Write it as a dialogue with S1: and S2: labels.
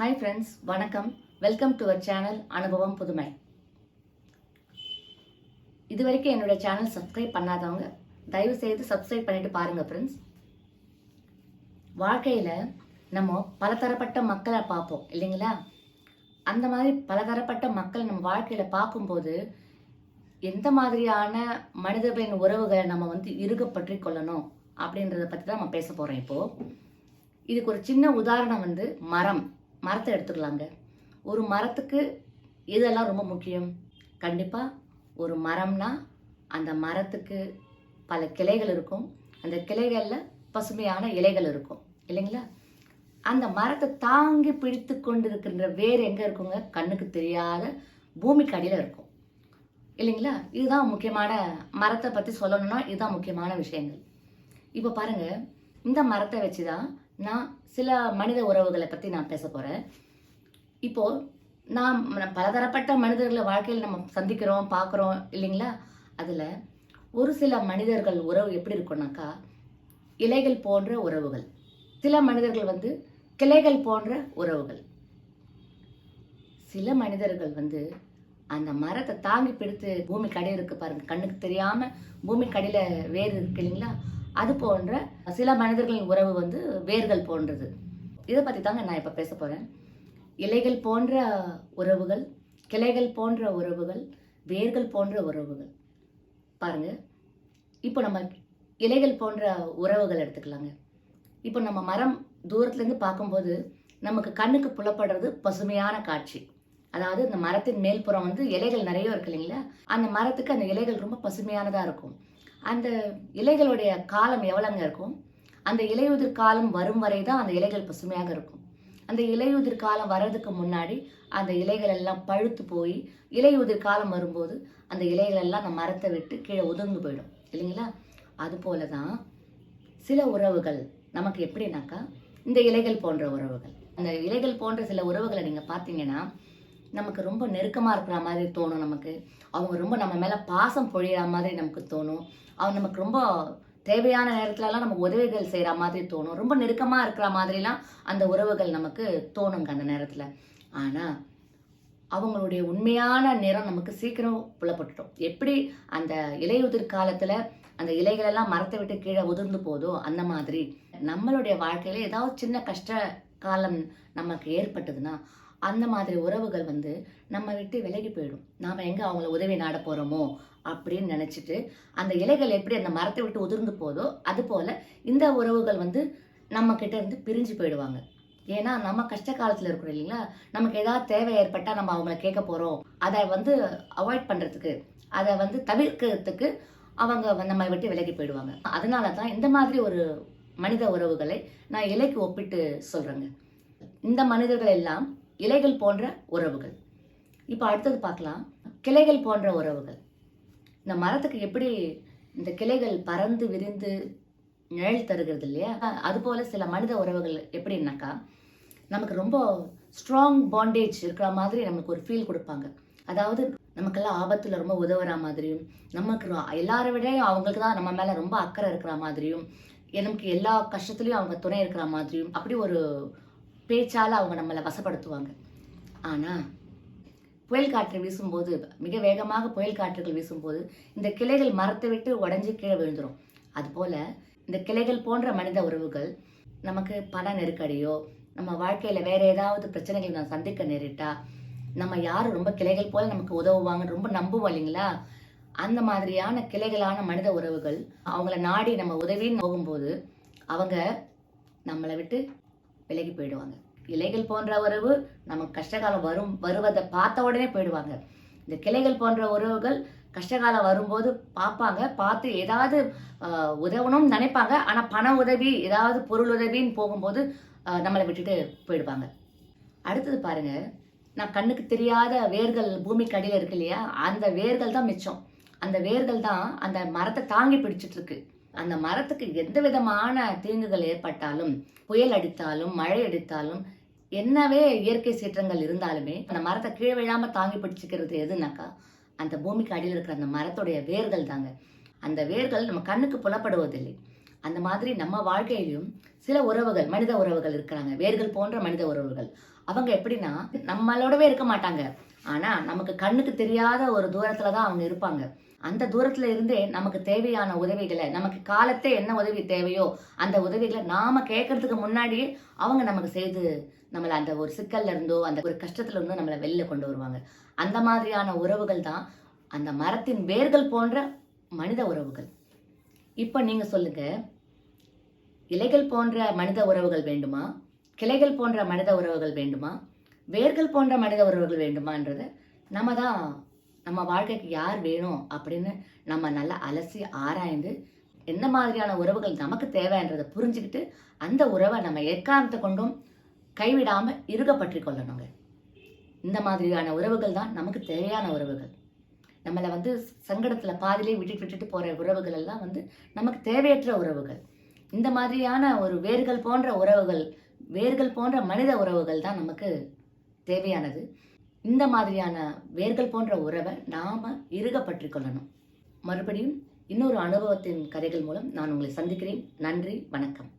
S1: Hi friends வணக்கம். Welcome to our channel அனுபவம் புதுமை இது வரைக்கும் என்னோட சேனல் சப்ஸ்கிரைப் பண்ணாதவங்க தயவு செய்து சப்ஸ்கிரைப் பண்ணிட்டு பாருங்க ஃப்ரெண்ட்ஸ் வாழ்க்கையில் நம்ம பலதரப்பட்ட மக்களை பார்ப்போம் இல்லைங்களா? அந்த மாதிரி பலதரப்பட்ட மக்கள் நம்ம வாழ்க்கையில் பார்க்கும்போது எந்த மாதிரியான மனிதர்களின் உறவுகளை நம்ம வந்து இறுக பற்றி கொள்ளணும் அப்படின்றத பற்றி தான் நம்ம பேச போகிறோம் இப்போது இதுக்கு ஒரு சின்ன உதாரணம் வந்து மரம். மரத்தை எடுத்துக்கலாங்க. ஒரு மரத்துக்கு இதெல்லாம் ரொம்ப முக்கியம்? கண்டிப்பாக ஒரு மரம்னா அந்த மரத்துக்கு பல கிளைகள் இருக்கும். அந்த கிளைகளில் பசுமையான இலைகள் இருக்கும். இல்லைங்களா? அந்த மரத்தை தாங்கி பிடித்து கொண்டிருக்கின்ற வேர் எங்கே இருக்குங்க? கண்ணுக்கு தெரியாத பூமிக்கு அடியில் இருக்கும். இல்லைங்களா? இதுதான் முக்கியமான மரத்தை பற்றி சொல்லணும்னா இதுதான் முக்கியமான விஷயங்கள். இப்போ பாருங்கள் இந்த மரத்தை வச்சு தான் நான் சில மனித உறவுகளை பற்றி நான் பேச போகிறேன் இப்போது நாம் பலதரப்பட்ட மனிதர்களை வாழ்க்கையில் நம்ம சந்திக்கிறோம் பார்க்குறோம் இல்லைங்களா? அதில் ஒரு சில மனிதர்கள் உறவு எப்படி இருக்கும்னாக்கா இலைகள் போன்ற உறவுகள். சில மனிதர்கள் வந்து கிளைகள் போன்ற உறவுகள். சில மனிதர்கள் வந்து அந்த மரத்தை தாங்கி பிடித்து பூமி கடையில் இருக்கு பாருங்க. கண்ணுக்கு தெரியாமல் பூமி கடையில் வேர் இருக்கு இல்லைங்களா? அது போன்ற சில மனிதர்களின் உறவு வந்து வேர்கள் போன்றது. இதை பற்றி தாங்க நான் இப்போ பேச போகிறேன் இலைகள் போன்ற உறவுகள் கிளைகள் போன்ற உறவுகள் வேர்கள் போன்ற உறவுகள். பாருங்க. இப்போ நம்ம இலைகள் போன்ற உறவுகள் எடுத்துக்கலாங்க. இப்போ நம்ம மரம் தூரத்துலேருந்து பார்க்கும்போது நமக்கு கண்ணுக்கு புலப்படுறது பசுமையான காட்சி. அதாவது இந்த மரத்தின் மேல்புறம் வந்து இலைகள் நிறைய இருக்கு இல்லைங்களா? அந்த மரத்துக்கு அந்த இலைகள் ரொம்ப பசுமையானதாக இருக்கும். அந்த இலைகளுடைய காலம் எவ்வளோங்க இருக்கும்? அந்த இலையுதிர் காலம் வரும் வரை தான் அந்த இலைகள் பசுமையாக இருக்கும். அந்த இலையுதிர் காலம் வர்றதுக்கு முன்னாடி அந்த இலைகள் எல்லாம் பழுத்து போய் இலையுதிர் காலம் வரும்போது அந்த இலைகள் எல்லாம் அந்த மரத்தை விட்டு கீழே உதிர்ந்து போயிடும். இல்லைங்களா? அதுபோல தான் சில உறவுகள் நமக்கு எப்படின்னாக்கா இந்த இலைகள் போன்ற உறவுகள். அந்த இலைகள் போன்ற சில உறவுகளை நீங்கள் பார்த்தீங்கன்னா நமக்கு ரொம்ப நெருக்கமாக இருக்கிற மாதிரி தோணும் நமக்கு. அவங்க ரொம்ப நம்ம மேலே பாசம் பொழியிற மாதிரி நமக்கு தோணும். அவங்க நமக்கு ரொம்ப தேவையான நேரத்துலலாம் நமக்கு உதவிகள் செய்கிற மாதிரி தோணும். ரொம்ப நெருக்கமாக இருக்கிற மாதிரிலாம் அந்த உறவுகள் நமக்கு தோணுங்க அந்த நேரத்தில். ஆனால் அவங்களுடைய உண்மையான நிறம் நமக்கு சீக்கிரம் புலப்பட்டுட்டோம் எப்படி அந்த இலையுதிர் காலத்தில் அந்த இலைகளெல்லாம் மரத்தை விட்டு கீழே உதிர்ந்து போதோ அந்த மாதிரி நம்மளுடைய வாழ்க்கையில் ஏதாவது சின்ன கஷ்ட காலம் நமக்கு ஏற்பட்டதுன்னா அந்த மாதிரி உறவுகள் வந்து நம்ம விட்டு விலகி போயிடும். நாம் எங்கே அவங்கள உதவி நாட போகிறோமோ அப்படின்னு நினச்சிட்டு அந்த இலைகள் எப்படி அந்த மரத்தை விட்டு உதிர்ந்து போதோ அது போல் இந்த உறவுகள் வந்து நம்ம கிட்ட இருந்து பிரிஞ்சு போயிடுவாங்க. ஏன்னா நம்ம கஷ்ட காலத்தில் இருக்கிறோம் இல்லைங்களா? நமக்கு ஏதாவது தேவை ஏற்பட்டால் நம்ம அவங்கள கேட்க போகிறோம் அதை வந்து அவாய்ட் பண்ணுறதுக்கு அதை வந்து தவிர்க்கிறதுக்கு அவங்க நம்ம நம்மை விட்டு விலகி போயிடுவாங்க. அதனால தான் இந்த மாதிரி ஒரு மனித உறவுகளை நான் இலைக்கு ஒப்பிட்டு சொல்கிறேங்க இந்த மனிதர்கள் எல்லாம் இலைகள் போன்ற உறவுகள். இப்போ அடுத்தது பார்க்கலாம். கிளைகள் போன்ற உறவுகள். இந்த மரத்துக்கு எப்படி இந்த கிளைகள் பறந்து விரிந்து நிழல் தருகிறது இல்லையா? அதுபோல் சில மனித உறவுகள் எப்படின்னாக்கா நமக்கு ரொம்ப ஸ்ட்ராங் பாண்டேஜ் இருக்கிற மாதிரி நமக்கு ஒரு ஃபீல் கொடுப்பாங்க. அதாவது நமக்கெல்லாம் ஆபத்தில் ரொம்ப உதவுற மாதிரியும் நமக்கு எல்லாரை விட அவங்களுக்கு தான் நம்ம மேலே ரொம்ப அக்கறை இருக்கிற மாதிரியும் நமக்கு எல்லா கஷ்டத்துலையும் அவங்க துணை இருக்கிற மாதிரியும் அப்படி ஒரு பேச்சால் அவங்க நம்மளை வசப்படுத்துவாங்க. ஆனா புயல் காற்று வீசும்போது மிக வேகமாக புயல் காற்றுகள் வீசும்போது இந்த கிளைகள் மரத்தை விட்டு உடஞ்சி கீழே விழுந்துடும் அதுபோல் இந்த கிளைகள் போன்ற மனித உறவுகள் நமக்கு பண நெருக்கடியோ நம்ம வாழ்க்கையில் வேறு ஏதாவது பிரச்சனைகள் நான் சந்திக்க நேரிட்டா நம்ம யார் ரொம்ப கிளைகள் போல் நமக்கு உதவுவாங்கன்னு ரொம்ப நம்புவோம் இல்லைங்களா? அந்த மாதிரியான கிளைகளான மனித உறவுகள் அவங்கள நாடி நம்ம உதவின்னு போகும்போது அவங்க நம்மளை விட்டு விலகி போயிடுவாங்க. இலைகள் போன்ற உறவு நமக்கு கஷ்டகாலம் வரும் வருவதை பார்த்த உடனே போயிடுவாங்க. இந்த கிளைகள் போன்ற உறவுகள் கஷ்டகாலம் வரும்போது பார்ப்பாங்க. பார்த்து ஏதாவது உதவணும்னு நினைப்பாங்க. ஆனால் பண உதவி ஏதாவது பொருள் உதவின்னு போகும்போது நம்மளை விட்டுட்டு போயிடுவாங்க. அடுத்தது பாருங்க. நான் கண்ணுக்கு தெரியாத வேர்கள் பூமிக்கு அடியில் இருக்கு இல்லையா? அந்த வேர்கள் தான் மிச்சம். அந்த வேர்கள் தான் அந்த மரத்தை தாங்கி பிடிச்சிட்டு இருக்கு. அந்த மரத்துக்கு எந்த விதமான தீங்குகள் ஏற்பட்டாலும் புயல் அடித்தாலும் மழை அடித்தாலும் என்னவே இயற்கை சீற்றங்கள் இருந்தாலுமே அந்த மரத்தை கீழே விழாம தாங்கி பிடிச்சிக்கிறது எதுனாக்கா அந்த பூமிக்கு அடியில் இருக்கிற அந்த மரத்துடைய வேர்கள் தாங்க. அந்த வேர்கள் நம்ம கண்ணுக்கு புலப்படுவதில்லை. அந்த மாதிரி நம்ம வாழ்க்கையிலும் சில உறவுகள் மனித உறவுகள் இருக்கிறாங்க. வேர்கள் போன்ற மனித உறவுகள். அவங்க எப்படின்னா நம்மளோடவே இருக்க மாட்டாங்க. ஆனா நமக்கு கண்ணுக்கு தெரியாத ஒரு தூரத்துல தான் அவங்க இருப்பாங்க. அந்த தூரத்துல இருந்தே நமக்கு தேவையான உதவிகளை நமக்கு காலத்தே என்ன உதவி தேவையோ அந்த உதவிகளை நாம கேட்கறதுக்கு முன்னாடியே அவங்க நமக்கு செய்து நம்மளை அந்த ஒரு சிக்கல்ல இருந்தோ அந்த ஒரு கஷ்டத்துல இருந்தோ நம்மளை வெளில கொண்டு வருவாங்க. அந்த மாதிரியான உறவுகள் தான் அந்த மரத்தின் வேர்கள் போன்ற மனித உறவுகள். இப்போ நீங்க சொல்லுங்க இலைகள் போன்ற மனித உறவுகள் வேண்டுமா? கிளைகள் போன்ற மனித உறவுகள் வேண்டுமா? வேர்கள் போன்ற மனித உறவுகள் வேண்டுமான்றத நம்ம தான் நம்ம வாழ்க்கைக்கு யார் வேணும் அப்படின்னு நம்ம நல்லா அலசி ஆராய்ந்து என்ன மாதிரியான உறவுகள் நமக்கு தேவைன்றதை புரிஞ்சுக்கிட்டு அந்த உறவை நம்ம எக்காரணத்தை கொண்டும் கைவிடாமல் இறுக கொள்ளணுங்க. இந்த மாதிரியான உறவுகள் தான் நமக்கு தேவையான உறவுகள். நம்மளை வந்து சங்கடத்தில் பாதிலே விட்டுட்டு விட்டுட்டு போகிற உறவுகள் எல்லாம் வந்து நமக்கு தேவையற்ற உறவுகள். இந்த மாதிரியான ஒரு வேர்கள் போன்ற உறவுகள் வேர்கள் போன்ற மனித உறவுகள் தான் நமக்கு தேவையானது. இந்த மாதிரியான வேர்கள் போன்ற உறவை நாம் இறுக பற்றி கொள்ளணும். மறுபடியும் இன்னொரு அனுபவத்தின் கதைகள் மூலம் நான் உங்களை சந்திக்கிறேன். நன்றி வணக்கம்.